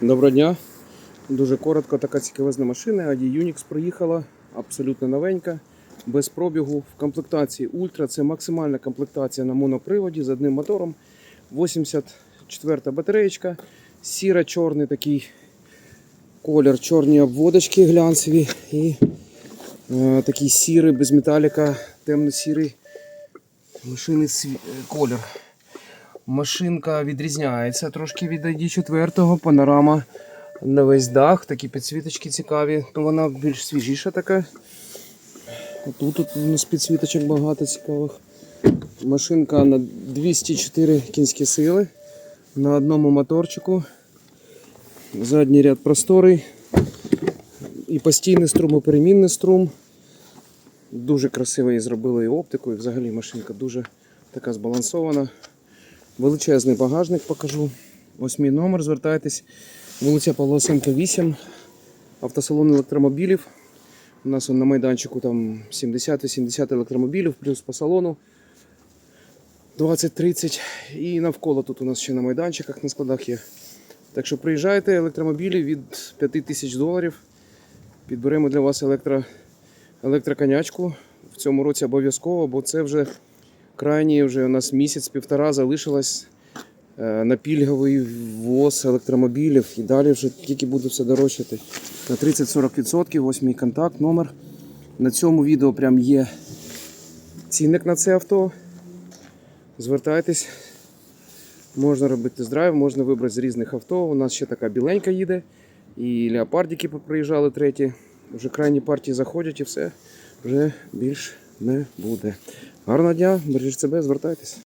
Доброго дня. Дуже коротко така цікавезна машина. Audi Unix проїхала, абсолютно новенька, без пробігу. В комплектації Ультра. Це максимальна комплектація на моноприводі з одним мотором. 84-та батареєчка, сіро-чорний такий колір, чорні обводочки глянцеві і е, такий сірий, без металіка, темно-сірий машини е, колір. Машинка відрізняється трошки від ID4, панорама на весь дах, такі підсвіточки цікаві, ну вона більш свіжіша така. Тут, тут у нас підсвіточок багато цікавих. Машинка на 204 кінські сили на одному моторчику. Задній ряд просторий. І постійний струм, і перемінний струм. Дуже красиво її зробили і оптику, і взагалі машинка дуже така збалансована. Величезний багажник покажу. Ось мій номер, звертайтесь. Вулиця Павла Сенка 8. Автосалон електромобілів. У нас на майданчику там 70-80 електромобілів, плюс по салону 20-30. І навколо тут у нас ще на майданчиках на складах є. Так що приїжджайте, електромобілі від 5 тисяч доларів. Підберемо для вас електро, електроконячку в цьому році обов'язково, бо це вже крайній вже у нас місяць-півтора залишилось е, на пільговий ввоз електромобілів і далі вже тільки буде все дорожчати на 30-40%. Ось мій контакт, номер. На цьому відео прям є цінник на це авто. Звертайтесь. Можна робити тест-драйв, можна вибрати з різних авто. У нас ще така біленька їде. І леопардики приїжджали треті. Вже крайні партії заходять і все. Вже більш не буде. Гарного дня, бережіть себе, звертайтесь.